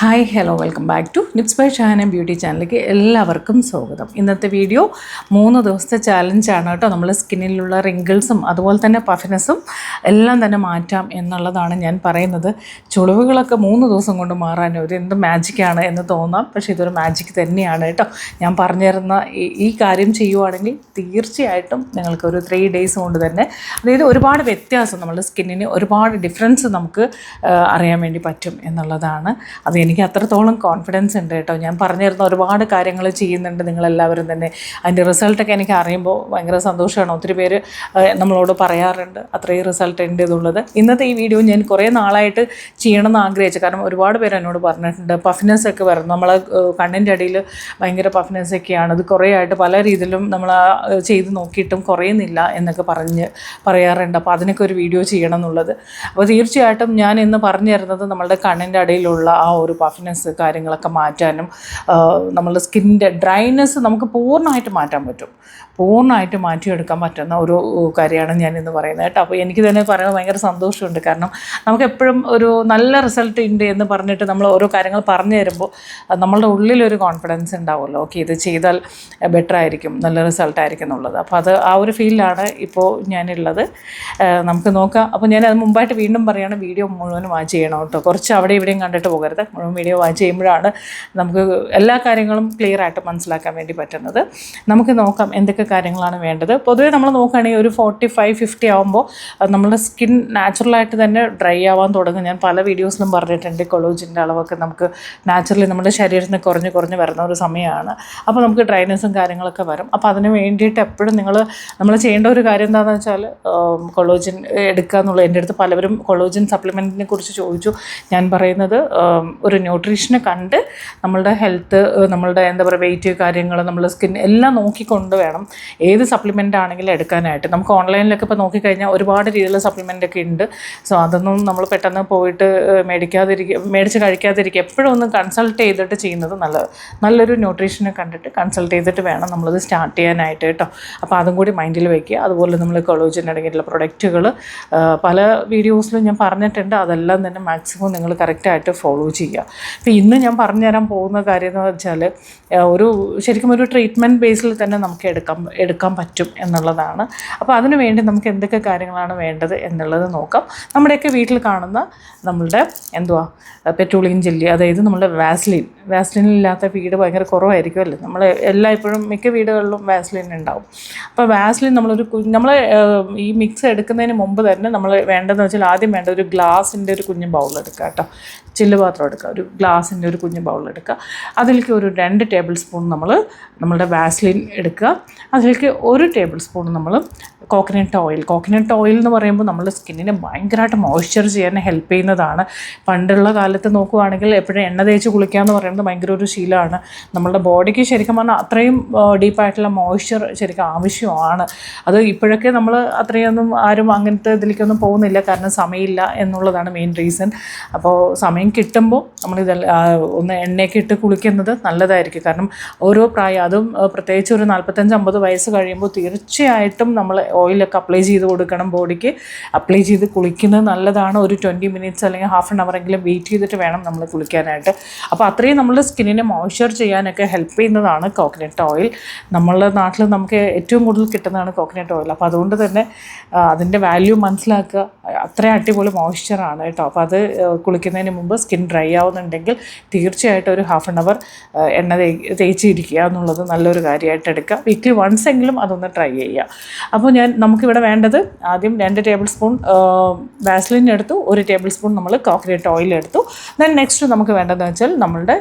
Hi hello welcome back to Nips by Shana beauty ചാനലിലേക്ക് എല്ലാവർക്കും സ്വാഗതം. ഇന്നത്തെ വീഡിയോ മൂന്ന് ദിവസത്തെ ചാലഞ്ചാണ് കേട്ടോ. നമ്മൾ സ്കിന്നിലുള്ള റിങ്കിൾസും അതുപോലെ തന്നെ പഫിനെസ്സും എല്ലാം തന്നെ മാറ്റാം എന്നുള്ളതാണ് ഞാൻ പറയുന്നത്. ചുളിവുകളൊക്കെ മൂന്ന് ദിവസം കൊണ്ട് മാറാൻ ഒരു എന്ത് മാജിക്കാണ് എന്ന് തോന്നാം. പക്ഷേ ഇതൊരു മാജിക് തന്നെയാണ് കേട്ടോ. ഞാൻ പറഞ്ഞു തരുന്ന ഈ- ഈ കാര്യം ചെയ്യുവാണെങ്കിൽ തീർച്ചയായിട്ടും നിങ്ങൾക്ക് ഒരു ത്രീ ഡേയ്സ് കൊണ്ട് തന്നെ അതായത് ഒരുപാട് വ്യത്യാസം നമ്മുടെ സ്കിന്നിന് ഒരുപാട് ഡിഫറൻസ് നമുക്ക് അറിയാൻ വേണ്ടി പറ്റും എന്നുള്ളതാണ്. അത് എനിക്ക് അത്രത്തോളം കോൺഫിഡൻസ് ഉണ്ട് കേട്ടോ. ഞാൻ പറഞ്ഞിരുന്ന ഒരുപാട് കാര്യങ്ങൾ ചെയ്യുന്നുണ്ട് നിങ്ങളെല്ലാവരും തന്നെ. അതിന്റെ റിസൾട്ടൊക്കെ എനിക്ക് അറിയുമ്പോൾ ഭയങ്കര സന്തോഷമാണ്. ഒത്തിരി പേര് നമ്മളോട് പറയാറുണ്ട് അത്രയും റിസൾട്ട് ഉണ്ട് എന്നുള്ളത്. ഇന്നത്തെ ഈ വീഡിയോ ഞാൻ കുറേ നാളായിട്ട് ചെയ്യണമെന്ന് ആഗ്രഹിച്ചു. കാരണം ഒരുപാട് പേര് എന്നോട് പറഞ്ഞിട്ടുണ്ട് പഫ്നെസ് ഒക്കെ വരുന്നു. നമ്മളെ കണ്ണിന്റെ അടിയിൽ ഭയങ്കര പഫ്നെസ് ഒക്കെയാണ്. അത് കുറേ ആയിട്ട് പല രീതിയിലും നമ്മൾ ചെയ്ത് നോക്കിയിട്ടും കുറയുന്നില്ല എന്നൊക്കെ പറഞ്ഞ് പറയാറുണ്ട്. അപ്പോൾ അതിനൊക്കെ ഒരു വീഡിയോ ചെയ്യണം എന്നുള്ളത്. അപ്പോൾ തീർച്ചയായിട്ടും ഞാൻ ഇന്ന് പറഞ്ഞു തരുന്നത് നമ്മളുടെ കണ്ണിന്റെ അടിയിലുള്ള ആ ഒരു പഫ്നെസ് കാര്യങ്ങളൊക്കെ മാറ്റാനും നമ്മളുടെ സ്കിന്നിന്റെ ഡ്രൈനെസ് നമുക്ക് പൂർണമായിട്ട് മാറ്റാൻ പറ്റും. പൂർണമായിട്ട് മാറ്റിയെടുക്കാൻ പറ്റുന്ന ഒരു കാര്യമാണ് ഞാൻ ഇന്ന് പറയുന്നത് കേട്ടോ. അപ്പോൾ എനിക്ക് തന്നെ പറയാൻ ഭയങ്കര സന്തോഷമുണ്ട്. കാരണം നമുക്ക് എപ്പോഴും ഒരു നല്ല റിസൾട്ട് ഉണ്ട് എന്ന് പറഞ്ഞിട്ട് നമ്മൾ ഓരോ കാര്യങ്ങൾ പറഞ്ഞു തരുമ്പോൾ നമ്മളുടെ ഉള്ളിലൊരു കോൺഫിഡൻസ് ഉണ്ടാവുമല്ലോ. ഓക്കെ ഇത് ചെയ്താൽ ബെറ്റർ ആയിരിക്കും നല്ല റിസൾട്ട് ആയിരിക്കും എന്നുള്ളത്. അപ്പോൾ അത് ആ ഒരു ഫീലിലാണ് ഇപ്പോൾ ഞാനുള്ളത്. നമുക്ക് നോക്കാം. അപ്പോൾ ഞാൻ അത് മുമ്പായിട്ട് വീണ്ടും പറയുകയാണ് വീഡിയോ മുഴുവൻ വാച്ച് ചെയ്യണം കേട്ടോ. കുറച്ച് അവിടെ ഇവിടെയും കണ്ടിട്ട് പോകരുത്. മുഴുവൻ വീഡിയോ വാച്ച് ചെയ്യുമ്പോഴാണ് നമുക്ക് എല്ലാ കാര്യങ്ങളും ക്ലിയർ ആയിട്ട് മനസ്സിലാക്കാൻ വേണ്ടി പറ്റുന്നത്. നമുക്ക് നോക്കാം എന്തൊക്കെ കാര്യങ്ങളാണ് വേണ്ടത്. പൊതുവേ നമ്മൾ നോക്കുകയാണെങ്കിൽ ഒരു ഫോർട്ടി ഫൈവ് ഫിഫ്റ്റി ആകുമ്പോൾ നമ്മുടെ സ്കിൻ നാച്ചുറലായിട്ട് തന്നെ ഡ്രൈ ആവാൻ തുടങ്ങും. ഞാൻ പല വീഡിയോസിലും പറഞ്ഞിട്ടുണ്ട് കൊളോജിന്റെ അളവൊക്കെ നമുക്ക് നാച്ചുറലി നമ്മുടെ ശരീരത്തിന് കുറഞ്ഞ് കുറഞ്ഞ് വരുന്ന ഒരു സമയമാണ്. അപ്പോൾ നമുക്ക് ഡ്രൈനെസ്സും കാര്യങ്ങളൊക്കെ വരും. അപ്പോൾ അതിന് വേണ്ടിയിട്ട് എപ്പോഴും നിങ്ങൾ നമ്മൾ ചെയ്യേണ്ട ഒരു കാര്യം എന്താണെന്ന് വെച്ചാൽ കൊളോജിൻ എടുക്കുക എന്നുള്ളത്. എന്റെ അടുത്ത് പലവരും കൊളോജിൻ സപ്ലിമെന്റിനെ കുറിച്ച് ചോദിച്ചു. ഞാൻ പറയുന്നത് ഒരു ന്യൂട്രീഷനെ കണ്ട് നമ്മളുടെ ഹെൽത്ത് നമ്മളുടെ എന്താ പറയുക വെയിറ്റ് കാര്യങ്ങൾ നമ്മുടെ സ്കിൻ എല്ലാം നോക്കിക്കൊണ്ട് വേണം ഏത് സപ്ലിമെന്റ് ആണെങ്കിലും എടുക്കാനായിട്ട്. നമുക്ക് ഓൺലൈനിലൊക്കെ ഇപ്പോൾ നോക്കിക്കഴിഞ്ഞാൽ ഒരുപാട് രീതിയിലുള്ള സപ്ലിമെന്റ് ഒക്കെ ഉണ്ട്. സോ അതൊന്നും നമ്മൾ പെട്ടെന്ന് പോയിട്ട് മേടിക്കാതിരിക്കുക മേടിച്ച് കഴിക്കാതിരിക്കുക എപ്പോഴും ഒന്ന് കൺസൾട്ട് ചെയ്തിട്ട് ചെയ്യുന്നത് നല്ലത്. നല്ലൊരു ന്യൂട്രീഷനെ കണ്ടിട്ട് കൺസൾട്ട് ചെയ്തിട്ട് വേണം നമ്മളത് സ്റ്റാർട്ട് ചെയ്യാനായിട്ട് കേട്ടോ. അപ്പോൾ അതും കൂടി മൈൻഡിൽ വയ്ക്കുക. അതുപോലെ നമ്മൾ കൊളോജിൻ അടങ്ങിയിട്ടുള്ള പ്രൊഡക്റ്റുകൾ പല വീഡിയോസിലും ഞാൻ പറഞ്ഞിട്ടുണ്ട്. അതെല്ലാം തന്നെ മാക്സിമം നിങ്ങൾ കറക്റ്റായിട്ട് ഫോളോ ചെയ്യുക. അപ്പോൾ ഇന്ന് ഞാൻ പറഞ്ഞു തരാൻ പോകുന്ന കാര്യം എന്ന് വെച്ചാൽ ഒരു ശരിക്കും ഒരു ട്രീറ്റ്മെന്റ് ബേസിൽ തന്നെ നമുക്ക് എടുക്കാൻ എടുക്കാൻ പറ്റും എന്നുള്ളതാണ്. അപ്പോൾ അതിനു വേണ്ടി നമുക്ക് എന്തൊക്കെ കാര്യങ്ങളാണ് വേണ്ടത് എന്നുള്ളത് നോക്കാം. നമ്മുടെയൊക്കെ വീട്ടിൽ കാണുന്ന നമ്മളുടെ എന്തുവാ പെട്രോളിയം ജെല്ലി അതായത് നമ്മുടെ വാസ്ലിൻ. വാസ്ലിൻ ഇല്ലാത്ത വീട് ഭയങ്കര കുറവായിരിക്കും അല്ലേ? നമ്മൾ എല്ലായ്പ്പോഴും മിക്ക വീടുകളിലും വാസ്ലിൻ ഉണ്ടാവും. അപ്പോൾ വാസ്ലിൻ നമ്മളൊരു നമ്മൾ ഈ മിക്സ് എടുക്കുന്നതിന് മുമ്പ് തന്നെ നമ്മൾ വേണ്ടതെന്ന് വെച്ചാൽ ആദ്യം വേണ്ട ഒരു ഗ്ലാസിന്റെ ഒരു കുഞ്ഞു ബൗൾ എടുക്കുക കേട്ടോ. ചില്ല് പാത്രം എടുക്കുക ഒരു ഗ്ലാസിന്റെ ഒരു കുഞ്ഞു ബൗൾ എടുക്കുക. അതിലേക്ക് ഒരു രണ്ട് ടേബിൾ സ്പൂൺ നമ്മൾ നമ്മളുടെ വാസ്ലിൻ എടുക്കുക. അതിലേക്ക് ഒരു ടേബിൾ സ്പൂൺ നമ്മൾ കോക്കനട്ട് ഓയിൽ കോക്കനട്ട് ഓയിൽ എന്ന് പറയുമ്പോൾ നമ്മുടെ സ്കിന്നിനെ ഭയങ്കരമായിട്ട് മോയ്സ്ചർ ചെയ്യാൻ ഹെൽപ്പ് ചെയ്യുന്നതാണ്. പണ്ടുള്ള കാലത്ത് നോക്കുവാണെങ്കിൽ എപ്പോഴും എണ്ണ തേച്ച് കുളിക്കുക എന്ന് പറയുന്നത് ഭയങ്കര ഒരു ശീലമാണ്. നമ്മളുടെ ബോഡിക്ക് ശരിക്കും പറഞ്ഞാൽ അത്രയും ഡീപ്പായിട്ടുള്ള മോയ്സ്ചർ ശരിക്കും ആവശ്യമാണ്. അത് ഇപ്പോഴൊക്കെ നമ്മൾ അത്രയൊന്നും ആരും അങ്ങനത്തെ ഇതിലേക്കൊന്നും പോകുന്നില്ല. കാരണം സമയമില്ല എന്നുള്ളതാണ് മെയിൻ റീസൺ അപ്പോൾ സമയം കിട്ടുമ്പോൾ ആ, ഒന്ന് എണ്ണയൊക്കെ ഇട്ട് കുളിക്കുന്നത് നല്ലതായിരിക്കും. കാരണം ഓരോ പ്രായം അതും പ്രത്യേകിച്ച് ഒരു നാൽപ്പത്തഞ്ച് അമ്പത് വയസ്സ് കഴിയുമ്പോൾ തീർച്ചയായിട്ടും നമ്മൾ ഓയിലൊക്കെ അപ്ലൈ ചെയ്ത് കൊടുക്കണം ബോഡിക്ക്. അപ്ലൈ ചെയ്ത് കുളിക്കുന്നത് നല്ലതാണ്. ഒരു ട്വന്റി മിനിറ്റ്സ് അല്ലെങ്കിൽ ഹാഫ് ആൻ അവറെങ്കിലും വെയിറ്റ് ചെയ്തിട്ട് വേണം നമ്മൾ കുളിക്കാനായിട്ട്. അപ്പോൾ അത്രയും നമ്മുടെ സ്കിന്നിനെ മോയ്സ്ചർ ചെയ്യാനൊക്കെ ഹെൽപ്പ് ചെയ്യുന്നതാണ് കോക്കനട്ട് ഓയിൽ. നമ്മളുടെ നാട്ടിൽ നമുക്ക് ഏറ്റവും കൂടുതൽ കിട്ടുന്നതാണ് കോക്കനട്ട് ഓയിൽ. അപ്പോൾ അതുകൊണ്ട് തന്നെ അതിന്റെ വാല്യൂ മനസ്സിലാക്കുക. അത്രയും അടിപൊളി മോയ്സ്ചറാണ് കേട്ടോ. അപ്പോൾ അത് കുളിക്കുന്നതിന് മുമ്പ് സ്കിൻ ഡ്രൈ ആവുന്നുണ്ടെങ്കിൽ തീർച്ചയായിട്ടും ഒരു ഹാഫ് ആൻ അവർ എണ്ണ തേച്ചിരിക്കുക എന്നുള്ളത് നല്ലൊരു കാര്യമായിട്ട് എടുക്കുക. വീക്ക്ലി വൺസ് എങ്കിലും അതൊന്ന് ട്രൈ ചെയ്യുക. അപ്പോൾ ഞാൻ നമുക്കിവിടെ വേണ്ടത് ആദ്യം രണ്ട് ടേബിൾ സ്പൂൺ വാസ്ലിൻ എടുത്തു ഒരു ടേബിൾ സ്പൂൺ നമ്മൾ കോക്കനട്ട് ഓയിൽ എടുത്തു. ദെൻ നെക്സ്റ്റ് നമുക്ക് വേണ്ടതെന്ന് വെച്ചാൽ നമ്മളുടെ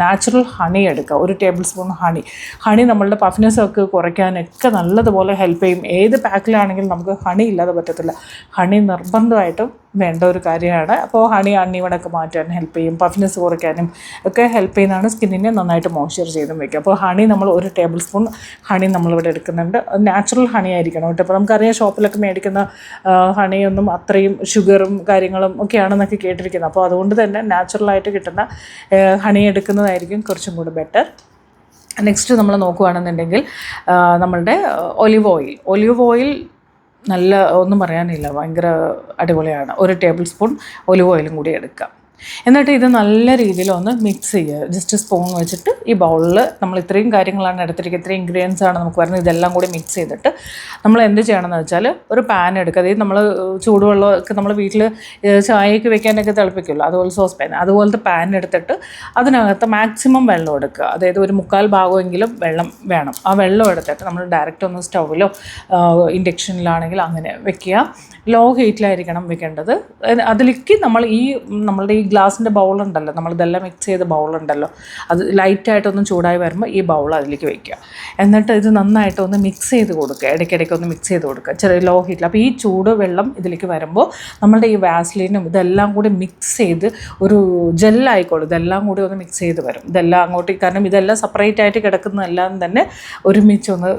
നാച്ചുറൽ ഹണി എടുക്കുക. ഒരു ടേബിൾ സ്പൂൺ ഹണി ഹണി നമ്മളുടെ പഫ്നെസ് ഒക്കെ കുറയ്ക്കാനൊക്കെ നല്ലതുപോലെ ഹെൽപ്പ് ചെയ്യും. ഏത് പാക്കിലാണെങ്കിലും നമുക്ക് ഹണി ഇല്ലാതെ പറ്റത്തില്ല. ഹണി നിർബന്ധമായിട്ടും വേണ്ട ഒരു കാര്യമാണ്. അപ്പോൾ ഹണി അണ്ണിവടൊക്കെ മാറ്റാൻ ഹെൽപ്പ് ചെയ്യും. പഫ്നെസ് കുറയ്ക്കാനും ഒക്കെ ഹെൽപ്പ് ചെയ്യുന്നതാണ് സ്കിന്നിനെ നന്നായിട്ട് മോയ്സ്ചർ ചെയ്തും വെക്കുക അപ്പോൾ ഹണി നമ്മൾ ഒരു ടേബിൾ സ്പൂൺ ഹണി നമ്മളിവിടെ എടുക്കുന്നുണ്ട്. നാച്ചുറൽ ഹണി ആയിരിക്കണം കേട്ടോ. അപ്പോൾ നമുക്കറിയാം ഷോപ്പിലൊക്കെ മേടിക്കുന്ന ഹണിയൊന്നും അത്രയും ഷുഗറും കാര്യങ്ങളും ഒക്കെയാണെന്നൊക്കെ കേട്ടിരിക്കുന്നത്. അപ്പോൾ അതുകൊണ്ട് തന്നെ നാച്ചുറലായിട്ട് കിട്ടുന്ന ഹണി എടുക്കുന്നതായിരിക്കും കുറച്ചും കൂടി ബെറ്റർ നെക്സ്റ്റ് നമ്മൾ നോക്കുകയാണെന്നുണ്ടെങ്കിൽ നമ്മളുടെ ഒലിവ് ഓയിൽ ഒലിവ് ഓയിൽ നല്ല ഒന്നും പറയാനില്ല. ഭയങ്കര അടിപൊളിയാണ്. ഒരു ടേബിൾ സ്പൂൺ ഒലിവ് ഓയിലും കൂടി എടുക്കുക എന്നിട്ട് ഇത് നല്ല രീതിയിൽ ഒന്ന് മിക്സ് ചെയ്യുക. ജസ്റ്റ് സ്പൂൺ വെച്ചിട്ട് ഈ ബൗളിൽ നമ്മൾ ഇത്രയും കാര്യങ്ങളാണ് എടുത്തിരിക്കുന്നത്. ഇത്രയും ഇൻഗ്രീഡിയൻസ് ആണ് നമുക്ക് വരുന്നത്. ഇതെല്ലാം കൂടി മിക്സ് ചെയ്തിട്ട് നമ്മൾ എന്ത് ചെയ്യണമെന്ന് വെച്ചാൽ ഒരു പാൻ എടുക്കുക. അതായത് നമ്മൾ ചൂടുവെള്ളമൊക്കെ നമ്മൾ വീട്ടിൽ ചായയൊക്കെ വെക്കാനൊക്കെ തിളപ്പിക്കുമല്ലോ. അതുപോലെ സോസ് പാൻ അതുപോലത്തെ പാൻ എടുത്തിട്ട് അതിനകത്ത് മാക്സിമം വെള്ളം എടുക്കുക. അതായത് ഒരു മുക്കാൽ ഭാഗമെങ്കിലും വെള്ളം വേണം. ആ വെള്ളം എടുത്തിട്ട് നമ്മൾ ഡയറക്റ്റ് ഒന്ന് സ്റ്റൗവിലോ ഇൻഡക്ഷനിലാണെങ്കിൽ അങ്ങനെ വെക്കുക. ലോ ഹീറ്റിലായിരിക്കണം വെക്കേണ്ടത്. അതിലേക്ക് നമ്മൾ ഈ നമ്മളുടെ ഈ ഗ്ലാസിന്റെ ബൗളുണ്ടല്ലോ നമ്മളിതെല്ലാം മിക്സ് ചെയ്ത ബൗളുണ്ടല്ലോ അത് ലൈറ്റായിട്ടൊന്ന് ചൂടായി വരുമ്പോൾ ഈ ബൗൾ അതിലേക്ക് വയ്ക്കുക എന്നിട്ട് ഇത് നന്നായിട്ടൊന്ന് മിക്സ് ചെയ്ത് കൊടുക്കുക ഇടയ്ക്കിടയ്ക്ക് ഒന്ന് മിക്സ് ചെയ്ത് കൊടുക്കുക. ചെറിയ ലോ. ഹീറ്റിൽ അപ്പോൾ ഈ ചൂട് വെള്ളം ഇതിലേക്ക് വരുമ്പോൾ നമ്മളുടെ ഈ വാസ്ലിനും ഇതെല്ലാം കൂടി മിക്സ് ചെയ്ത് ഒരു ജെല്ലായിക്കോളും ഇതെല്ലാം കൂടി ഒന്ന് മിക്സ് ചെയ്ത് വരും. ഇതെല്ലാം അങ്ങോട്ട് കാരണം ഇതെല്ലാം സെപ്പറേറ്റ് ആയിട്ട് കിടക്കുന്നതെല്ലാം തന്നെ ഒരുമിച്ച് ഒന്ന്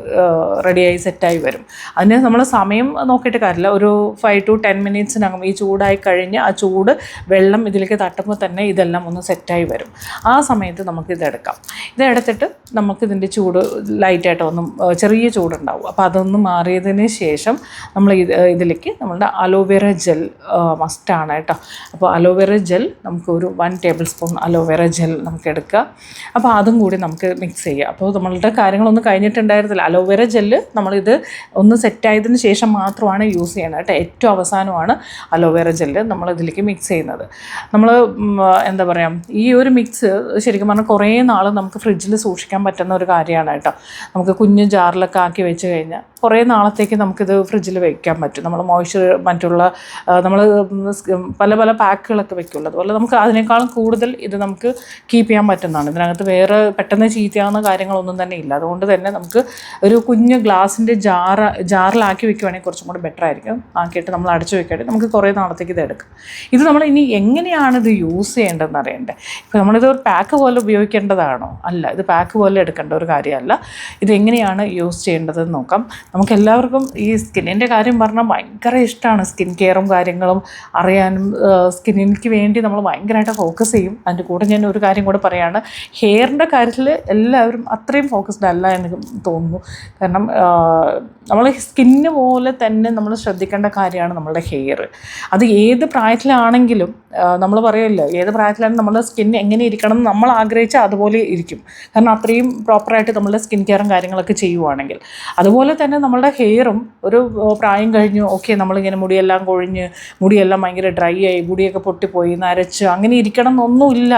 റെഡിയായി സെറ്റായി വരും. അതിന് നമ്മൾ സമയം നോക്കിയിട്ട് കാര്യമില്ല. ഒരു ഫൈവ് ടു ടെൻ മിനിറ്റ്സിനകം ഈ ചൂടായി കഴിഞ്ഞ് ആ ചൂട് വെള്ളം ഇതിലേക്ക് തട്ടുമ്പോൾ തന്നെ ഇതെല്ലാം ഒന്ന് സെറ്റായി വരും. ആ സമയത്ത് നമുക്ക് ഇതെടുക്കാം ഇതെടുത്തിട്ട് നമുക്ക് ഇതിന്റെ ചൂട് ലൈറ്റായിട്ട് ഒന്നും ചെറിയ ചൂടുണ്ടാവും. അപ്പോൾ അതൊന്ന് മാറിയതിന് ശേഷം നമ്മൾ ഇത് ഇതിലേക്ക് നമ്മളുടെ അലോവേറ ജെൽ മസ്റ്റാണ് കേട്ടോ. അപ്പോൾ അലോവേറ ജെൽ നമുക്ക് ഒരു one tablespoon aloe vera gel നമുക്ക് എടുക്കുക. അപ്പോൾ അതും കൂടി നമുക്ക് മിക്സ് ചെയ്യുക. അപ്പോൾ നമ്മളുടെ കാര്യങ്ങളൊന്നും കഴിഞ്ഞിട്ടുണ്ടായിരുന്നില്ല. അലോവേറ ജെല്ല് നമ്മളിത് ഒന്ന് സെറ്റായതിന് ശേഷം മാത്രമാണ് യൂസ് ചെയ്യുന്നത് കേട്ടോ. ഏറ്റവും അവസാനമാണ് അലോവേറ ജെല്ല് നമ്മൾ ഇതിലേക്ക് മിക്സ് ചെയ്യുന്നത്. നമ്മൾ എന്താ പറയുക ഈ ഒരു മിക്സ് ശരിക്കും പറഞ്ഞാൽ കുറേ നാൾ നമുക്ക് ഫ്രിഡ്ജിൽ സൂക്ഷിക്കാൻ പറ്റുന്ന ഒരു കാര്യമാണ് കേട്ടോ. നമുക്ക് കുഞ്ഞു ജാറിലൊക്കെ ആക്കി വെച്ച് കഴിഞ്ഞാൽ കുറേ നാളത്തേക്ക് നമുക്കിത് ഫ്രിഡ്ജിൽ വയ്ക്കാൻ പറ്റും. നമ്മൾ മോയ്സ്ചർ മറ്റുള്ള നമ്മൾ പല പല പാക്കുകളൊക്കെ വയ്ക്കുള്ളൂ അതുപോലെ നമുക്ക് അതിനേക്കാളും കൂടുതൽ ഇത് നമുക്ക് കീപ്പ് ചെയ്യാൻ പറ്റുന്നതാണ്. ഇതിനകത്ത് വേറെ പെട്ടെന്ന് ചീത്തയാവുന്ന കാര്യങ്ങളൊന്നും തന്നെ ഇല്ല. അതുകൊണ്ട് തന്നെ നമുക്ക് ഒരു കുഞ്ഞ് ഗ്ലാസിന്റെ ജാറ ജാറിലാക്കി വെക്കുവാണെങ്കിൽ കുറച്ചും കൂടി ബെറ്റർ ആയിരിക്കും. ആക്കിയിട്ട് നമ്മൾ അടച്ചു വെക്കുകയാണെങ്കിൽ നമുക്ക് കുറേ നാളത്തേക്ക് ഇത് എടുക്കാം. ഇത് നമ്മൾ ഇനി എങ്ങനെയാണ് ഇത് യൂസ് ചെയ്യേണ്ടതെന്ന് അറിയണ്ടേ? ഇപ്പോൾ നമ്മളിത് ഒരു പാക്ക് പോലെ ഉപയോഗിക്കേണ്ടതാണോ? അല്ല ഇത് പാക്ക് പോലെ എടുക്കേണ്ട ഒരു കാര്യമല്ല. ഇത് എങ്ങനെയാണ് യൂസ് ചെയ്യേണ്ടതെന്ന് നോക്കാം. നമുക്ക് എല്ലാവർക്കും ഈ സ്കിന്നിന്റെ കാര്യം പറഞ്ഞാൽ ഭയങ്കര ഇഷ്ടമാണ് സ്കിൻ കെയറും കാര്യങ്ങളും അറിയാനും സ്കിന്നിന് വേണ്ടി നമ്മൾ ഭയങ്കരമായിട്ട് ഫോക്കസ് ചെയ്യും. അതിന്റെ കൂടെ ഞാൻ ഒരു കാര്യം കൂടെ പറയുകയാണ് ഹെയറിന്റെ കാര്യത്തിൽ എല്ലാവരും അത്രയും ഫോക്കസ്ഡ് അല്ല എന്ന് തോന്നുന്നു. കാരണം നമ്മൾ സ്കിന്ന് പോലെ തന്നെ നമ്മൾ ശ്രദ്ധിക്കേണ്ട കാര്യമാണ് നമ്മളുടെ ഹെയർ. അത് ഏത് പ്രായത്തിലാണെങ്കിലും നമ്മൾ പറയുമല്ലോ ഏത് പ്രായത്തിലാണ് നമ്മുടെ സ്കിൻ എങ്ങനെ ഇരിക്കണം എന്ന് നമ്മൾ ആഗ്രഹിച്ചാൽ അതുപോലെ ഇരിക്കും. കാരണം അത്രയും പ്രോപ്പറായിട്ട് നമ്മളുടെ സ്കിൻ കെയറും കാര്യങ്ങളൊക്കെ ചെയ്യുവാണെങ്കിൽ. അതുപോലെ തന്നെ നമ്മളുടെ ഹെയറും ഒരു പ്രായം കഴിഞ്ഞു. ഓക്കെ നമ്മളിങ്ങനെ മുടിയെല്ലാം കൊഴിഞ്ഞ് മുടിയെല്ലാം ഭയങ്കര ഡ്രൈ ആയി മുടിയൊക്കെ പൊട്ടിപ്പോയി നരച്ച് അങ്ങനെ ഇരിക്കണം എന്നൊന്നുമില്ല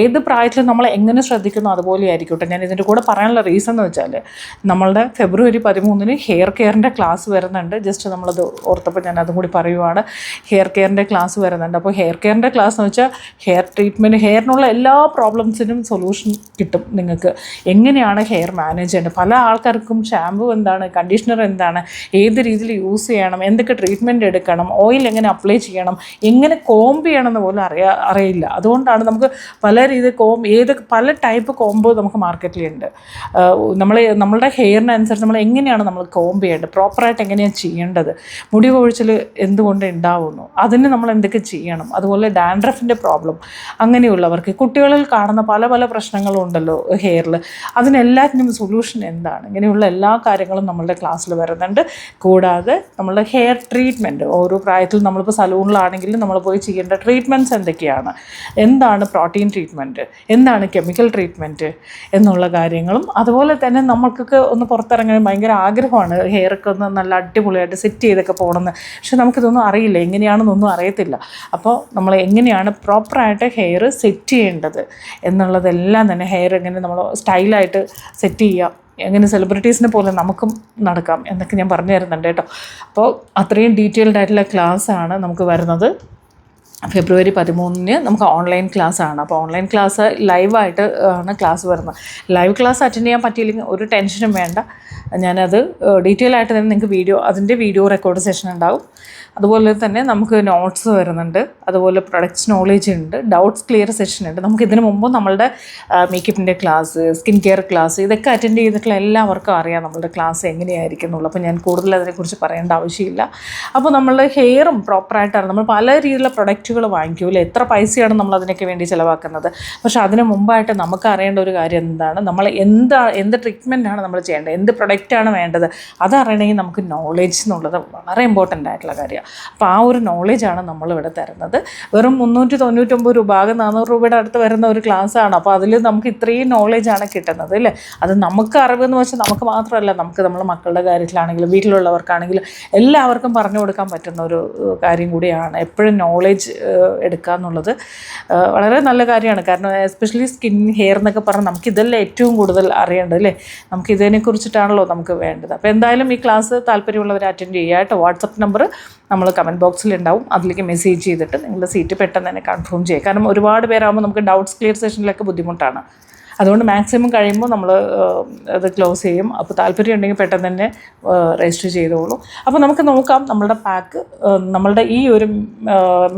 ഏത് പ്രായത്തിലും നമ്മൾ എങ്ങനെ ശ്രദ്ധിക്കുന്നു അതുപോലെ ആയിരിക്കട്ടെ. ഞാൻ ഇതിന്റെ കൂടെ പറയാനുള്ള റീസൺ എന്ന് വെച്ചാൽ നമ്മളുടെ ഫെബ്രുവരി പതിമൂന്നിന് ഹെയർ കെയറിന്റെ ക്ലാസ് വരുന്നുണ്ട്. ജസ്റ്റ് നമ്മളത് ഓർത്തപ്പോൾ ഞാൻ അതും കൂടി പറയുവാണ്. ഹെയർ കെയറിന്റെ ക്ലാസ് വരുന്നുണ്ട്. അപ്പോൾ ഹെയർ കെയറിന്റെ ക്ലാസ് എന്ന് വെച്ചാൽ ഹെയർ ട്രീറ്റ്മെന്റ് ഹെയറിനുള്ള എല്ലാ പ്രോബ്ലംസിനും സൊല്യൂഷൻ കിട്ടും നിങ്ങൾക്ക്. എങ്ങനെയാണ് ഹെയർ മാനേജ് ചെയ്യേണ്ടത്? പല ആൾക്കാർക്കും ഷാമ്പു എന്താണ് കണ്ടീഷണർ എന്താണ്? ഏത് രീതിയിൽ യൂസ് ചെയ്യണം? എന്തൊക്കെ ട്രീറ്റ്മെന്റ് എടുക്കണം? ഓയിൽ എങ്ങനെ അപ്ലൈ ചെയ്യണം? എങ്ങനെ കോംബ് ചെയ്യണമെന്ന് പോലും അറിയാ അറിയില്ല. അതുകൊണ്ടാണ് നമുക്ക് പല രീതി കോം ഏത് പല ടൈപ്പ് കോംബോ നമുക്ക് മാർക്കറ്റിലുണ്ട് നമ്മൾ നമ്മളുടെ ഹെയറിനനുസരിച്ച് നമ്മൾ എങ്ങനെയാണ് നമ്മൾ കോംബ് ചെയ്യേണ്ടത്? പ്രോപ്പറായിട്ട് എങ്ങനെയാണ് ചെയ്യേണ്ടത്? മുടി കൊഴിച്ചിൽ എന്തുകൊണ്ട് ഉണ്ടാവുന്നു അതിന് നമ്മൾ എന്തൊക്കെ ചെയ്യണം? അതുപോലെ ഡാൻഡ്രഫിന്റെ പ്രോബ്ലം അങ്ങനെയുള്ളവർക്ക് കുട്ടികളിൽ കാണുന്ന പല പല പ്രശ്നങ്ങളും ഉണ്ടല്ലോ ഹെയറിൽ അതിനെല്ലാത്തിനും സൊല്യൂഷൻ എന്താണ്? ഇങ്ങനെയുള്ള എല്ലാ കാര്യങ്ങളും നമ്മളുടെ ക്ലാസ്സിൽ വരുന്നുണ്ട്. കൂടാതെ നമ്മൾ ഹെയർ ട്രീറ്റ്മെന്റ് ഓരോ പ്രായത്തിൽ നമ്മളിപ്പോൾ സലൂണിലാണെങ്കിലും നമ്മൾ പോയി ചെയ്യേണ്ട ട്രീറ്റ്മെന്റ്സ് എന്തൊക്കെയാണ്? എന്താണ് പ്രോട്ടീൻ ട്രീറ്റ്മെന്റ് എന്താണ് കെമിക്കൽ ട്രീറ്റ്മെന്റ് എന്നുള്ള കാര്യങ്ങളും അതുപോലെ തന്നെ നമുക്കൊക്കെ ഒന്ന് പുറത്തിറങ്ങാൻ ഭയങ്കര ആഗ്രഹമാണ്. ഹെയറൊക്കെ ഒന്ന് നല്ല അടിപൊളിയായിട്ട് സെറ്റ് ചെയ്തൊക്കെ പോകണമെന്ന് പക്ഷെ നമുക്കിതൊന്നും അറിയില്ല. എങ്ങനെയാണെന്നൊന്നും അറിയത്തില്ല. അപ്പോൾ നമ്മൾ എങ്ങനെയാണ് പ്രോപ്പറായിട്ട് ഹെയർ സെറ്റ് ചെയ്യേണ്ടത്? എന്നുള്ളതെല്ലാം തന്നെ ഹെയർ എങ്ങനെ നമ്മൾ സ്റ്റൈലായിട്ട് സെറ്റ് ചെയ്യാം. എങ്ങനെ സെലിബ്രിറ്റീസിനെ പോലെ നമുക്കും നടക്കാം എന്നൊക്കെ ഞാൻ പറഞ്ഞു തരുന്നുണ്ട് കേട്ടോ. അപ്പോൾ അത്രയും ഡീറ്റെയിൽഡ് ആയിട്ടുള്ള ക്ലാസ് ആണ് നമുക്ക് വരുന്നത്. ഫെബ്രുവരി പതിമൂന്നിന് നമുക്ക് ഓൺലൈൻ ക്ലാസ് ആണ്. അപ്പോൾ ഓൺലൈൻ ക്ലാസ് ലൈവായിട്ട് ആണ് ക്ലാസ് വരുന്നത്. ലൈവ് ക്ലാസ് അറ്റൻഡ് ചെയ്യാൻ പറ്റിയില്ലെങ്കിൽ ഒരു ടെൻഷനും വേണ്ട. ഞാനത് ഡീറ്റെയിൽ ആയിട്ട് തന്നെ നിങ്ങൾക്ക് വീഡിയോ അതിന്റെ വീഡിയോ റെക്കോർഡ് സെഷൻ ഉണ്ടാവും. അതുപോലെ തന്നെ നമുക്ക് നോട്ട്സ് വരുന്നുണ്ട്. അതുപോലെ പ്രൊഡക്ട്സ് നോളേജ് ഉണ്ട്. ഡൗട്ട്സ് ക്ലിയർ സെഷൻ ഉണ്ട്. നമുക്ക് ഇതിനു മുമ്പ് നമ്മളുടെ മേക്കപ്പിന്റെ ക്ലാസ് സ്കിൻ കെയർ ക്ലാസ് ഇതൊക്കെ അറ്റൻഡ് ചെയ്തിട്ടുള്ള എല്ലാവർക്കും അറിയാം നമ്മളുടെ ക്ലാസ് എങ്ങനെയായിരിക്കും എന്നുള്ളത്. അപ്പോൾ ഞാൻ കൂടുതൽ അതിനെക്കുറിച്ച് പറയേണ്ട ആവശ്യമില്ല. അപ്പോൾ നമ്മളുടെ ഹെയറും പ്രോപ്പറായിട്ടാണ് നമ്മൾ പല രീതിയിലുള്ള പ്രൊഡക്റ്റുകൾ വാങ്ങിക്കൂല എത്ര പൈസയാണ് നമ്മൾ അതിനൊക്കെ വേണ്ടി ചിലവാക്കുന്നത്? പക്ഷേ അതിന് മുമ്പായിട്ട് നമുക്ക് അറിയേണ്ട ഒരു കാര്യം എന്താണ്? നമ്മൾ എന്താ എന്ത് ട്രീറ്റ്മെന്റാണ് നമ്മൾ ചെയ്യേണ്ടത്? എന്ത് പ്രൊഡക്റ്റ് പ്രൊഡക്റ്റാണ് വേണ്ടത്. അതറിയണമെങ്കിൽ നമുക്ക് നോളേജ് എന്നുള്ളത് വളരെ ഇമ്പോർട്ടന്റ് ആയിട്ടുള്ള കാര്യമാണ്. അപ്പോൾ ആ ഒരു നോളേജാണ് നമ്മളിവിടെ തരുന്നത്. വെറും മുന്നൂറ്റി തൊണ്ണൂറ്റൊമ്പത് രൂപ ആകെ നാനൂറ് രൂപയുടെ അടുത്ത് വരുന്ന ഒരു ക്ലാസ്സാണ് അപ്പോൾ അതിൽ നമുക്ക് ഇത്രയും നോളേജാണ് കിട്ടുന്നത് അല്ലേ? അത് നമുക്ക് അറിവെന്ന് വെച്ചാൽ നമുക്ക് മാത്രമല്ല നമുക്ക് നമ്മുടെ മക്കളുടെ കാര്യത്തിലാണെങ്കിലും വീട്ടിലുള്ളവർക്കാണെങ്കിലും എല്ലാവർക്കും പറഞ്ഞു കൊടുക്കാൻ പറ്റുന്ന ഒരു കാര്യം കൂടിയാണ് എപ്പോഴും നോളേജ് എടുക്കുക എന്നുള്ളത്. വളരെ നല്ല കാര്യമാണ്. കാരണം എസ്പെഷ്യലി സ്കിൻ ഹെയർ എന്നൊക്കെ പറഞ്ഞാൽ നമുക്കിതല്ലേ ഏറ്റവും കൂടുതൽ അറിയേണ്ടത് അല്ലേ? നമുക്ക് ഇതിനെ കുറിച്ചിട്ടാണല്ലോ നമുക്ക് വേണ്ടത്. അപ്പോൾ എന്തായാലും ഈ ക്ലാസ് താല്പര്യമുള്ളവർ അറ്റൻഡ് ചെയ്യുക കേട്ടോ. വാട്സപ്പ് നമ്പർ നമ്മൾ കമന്റ് ബോക്സിൽ ഉണ്ടാവും. അതിലേക്ക് മെസ്സേജ് ചെയ്തിട്ട് നിങ്ങളുടെ സീറ്റ് പെട്ടെന്ന് തന്നെ കൺഫേം ചെയ്യുക. കാരണം ഒരുപാട് പേരാകുമ്പോൾ നമുക്ക് ഡൗട്ട്സ് ക്ലിയർ സെഷനിലൊക്കെ ബുദ്ധിമുട്ടാണ്. അതുകൊണ്ട് മാക്സിമം കഴിയുമ്പോൾ നമ്മൾ അത് ക്ലോസ് ചെയ്യും. അപ്പോൾ താല്പര്യം ഉണ്ടെങ്കിൽ പെട്ടെന്ന് തന്നെ രജിസ്റ്റർ ചെയ്തോളൂ. അപ്പോൾ നമുക്ക് നോക്കാം നമ്മളുടെ പാക്ക് നമ്മളുടെ ഈ ഒരു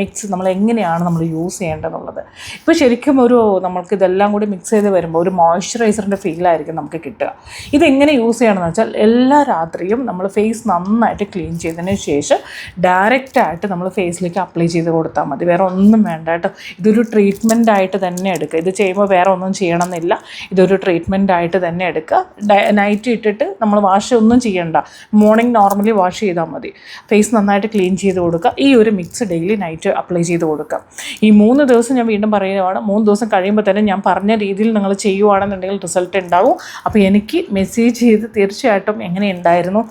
മിക്സ് നമ്മൾ എങ്ങനെയാണ് നമ്മൾ യൂസ് ചെയ്യേണ്ടതെന്നുള്ളത്. ഇപ്പോൾ ശരിക്കും ഒരു നമ്മൾക്ക് ഇതെല്ലാം കൂടി മിക്സ് ചെയ്ത് വരുമ്പോൾ ഒരു മോയ്സ്ചറൈസറിന്റെ ഫീലായിരിക്കും നമുക്ക് കിട്ടുക. ഇതെങ്ങനെ യൂസ് ചെയ്യണമെന്ന് വെച്ചാൽ എല്ലാ രാത്രിയും നമ്മൾ ഫേസ് നന്നായിട്ട് ക്ലീൻ ചെയ്തതിന് ശേഷം ഡയറക്റ്റായിട്ട് നമ്മൾ ഫേസിലേക്ക് അപ്ലൈ ചെയ്ത് കൊടുത്താൽ മതി. വേറെ ഒന്നും വേണ്ട കേട്ടോ. ഇതൊരു ട്രീറ്റ്മെന്റ് ആയിട്ട് തന്നെ എടുക്കുക. ഇത് ചെയ്യുമ്പോൾ വേറെ ഒന്നും ചെയ്യണമെന്നില്ല. ഇതൊരു ട്രീറ്റ്മെന്റ് ആയിട്ട് തന്നെ എടുക്കുക. നൈറ്റ് ഇട്ടിട്ട് നമ്മൾ വാഷ് ഒന്നും ചെയ്യണ്ട. മോർണിംഗ് നോർമലി വാഷ് ചെയ്താൽ മതി. ഫേസ് നന്നായിട്ട് ക്ലീൻ ചെയ്ത് കൊടുക്കുക. ഈ ഒരു മിക്സ് ഡെയിലി നൈറ്റ് അപ്ലൈ ചെയ്ത് കൊടുക്കുക. ഈ മൂന്ന് ദിവസം ഞാൻ വീണ്ടും പറയുകയാണ്. മൂന്ന് ദിവസം കഴിയുമ്പോൾ തന്നെ ഞാൻ പറഞ്ഞ രീതിയിൽ നിങ്ങൾ ചെയ്യുവാണെന്നുണ്ടെങ്കിൽ റിസൾട്ട് ഉണ്ടാവും. അപ്പോൾ എനിക്ക് മെസ്സേജ് ചെയ്ത് തീർച്ചയായിട്ടും എങ്ങനെ ഉണ്ടായിരുന്നു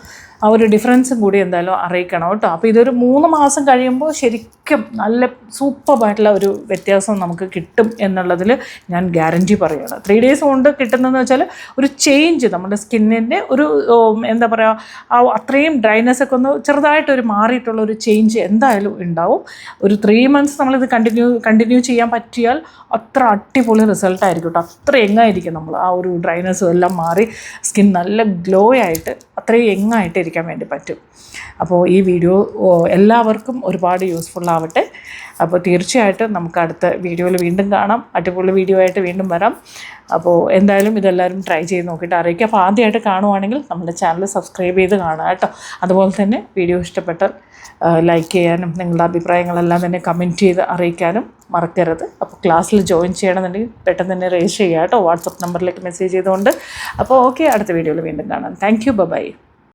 ആ ഒരു ഡിഫറൻസും കൂടി എന്തായാലും അറിയിക്കണം കേട്ടോ. അപ്പോൾ ഇതൊരു മൂന്ന് മാസം കഴിയുമ്പോൾ ശരിക്കും നല്ല സൂപ്പറായിട്ടുള്ള ഒരു വ്യത്യാസം നമുക്ക് കിട്ടും എന്നുള്ളതിൽ ഞാൻ ഗ്യാരന്റി പറയുകയാണ്. ത്രീ ഡേയ്സ് കൊണ്ട് കിട്ടുന്നതെന്ന് വെച്ചാൽ ഒരു ചേഞ്ച് നമ്മുടെ സ്കിന്നിന്റെ ഒരു എന്താ പറയുക ആ അത്രയും ഡ്രൈനെസ് ഒക്കെ ഒന്ന് ചെറുതായിട്ടൊരു മാറിയിട്ടുള്ള ഒരു ചേഞ്ച് എന്തായാലും ഉണ്ടാവും. ഒരു ത്രീ മന്ത്സ് നമ്മളിത് കണ്ടിന്യൂ കണ്ടിന്യൂ ചെയ്യാൻ പറ്റിയാൽ അത്ര അടിപൊളി റിസൾട്ടായിരിക്കും കേട്ടോ. അത്ര എങ്ങായിരിക്കും നമ്മൾ ആ ഒരു ഡ്രൈനെസ്സും എല്ലാം മാറി സ്കിൻ നല്ല ഗ്ലോ ആയിട്ട് അത്രയും എങ്ങായിട്ട് ഇരിക്കാൻ വേണ്ടി പറ്റും. അപ്പോൾ ഈ വീഡിയോ എല്ലാവർക്കും ഒരുപാട് യൂസ്ഫുൾ ആവട്ടെ. അപ്പോൾ തീർച്ചയായിട്ടും നമുക്ക് അടുത്ത വീഡിയോയിൽ വീണ്ടും കാണാം. അടിപൊളി വീഡിയോ ആയിട്ട് വീണ്ടും വരാം. അപ്പോൾ എന്തായാലും ഇതെല്ലാവരും ട്രൈ ചെയ്ത് നോക്കിയിട്ട് അറിയിക്കുക. അപ്പോൾ ആദ്യമായിട്ട് കാണുവാണെങ്കിൽ നമ്മുടെ ചാനൽ സബ്സ്ക്രൈബ് ചെയ്ത് കാണുക കേട്ടോ. അതുപോലെ തന്നെ വീഡിയോ ഇഷ്ടപ്പെട്ടാൽ ലൈക്ക് ചെയ്യാനും നിങ്ങളുടെ അഭിപ്രായങ്ങളെല്ലാം തന്നെ കമന്റ് ചെയ്ത് അറിയിക്കാനും മറക്കരുത്. അപ്പോൾ ക്ലാസ്സിൽ ജോയിൻ ചെയ്യണമെന്നുണ്ടെങ്കിൽ പെട്ടെന്ന് തന്നെ രജിസ്റ്റർ ചെയ്യുക കേട്ടോ. വാട്സപ്പ് നമ്പറിലേക്ക് മെസ്സേജ് ചെയ്തുകൊണ്ട്. അപ്പോൾ ഓക്കെ അടുത്ത വീഡിയോയിൽ വീണ്ടും കാണാം. Thank you by